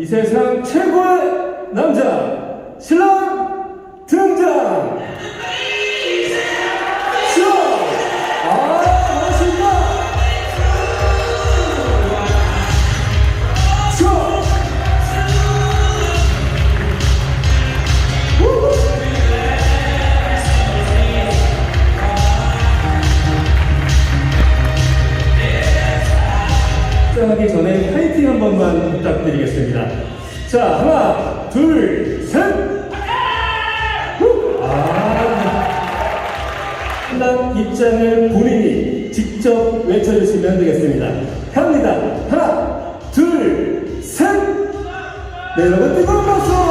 이 세상 최고의 남자 시작하기 전에 파이팅 한 번만 부탁드리겠습니다. 자, 하나, 둘, 셋! 후! 아, 한당 입장을 본인이 직접 외쳐주시면 되겠습니다. 갑니다. 하나, 둘, 셋! 네, 여러분 뜨거운 박수.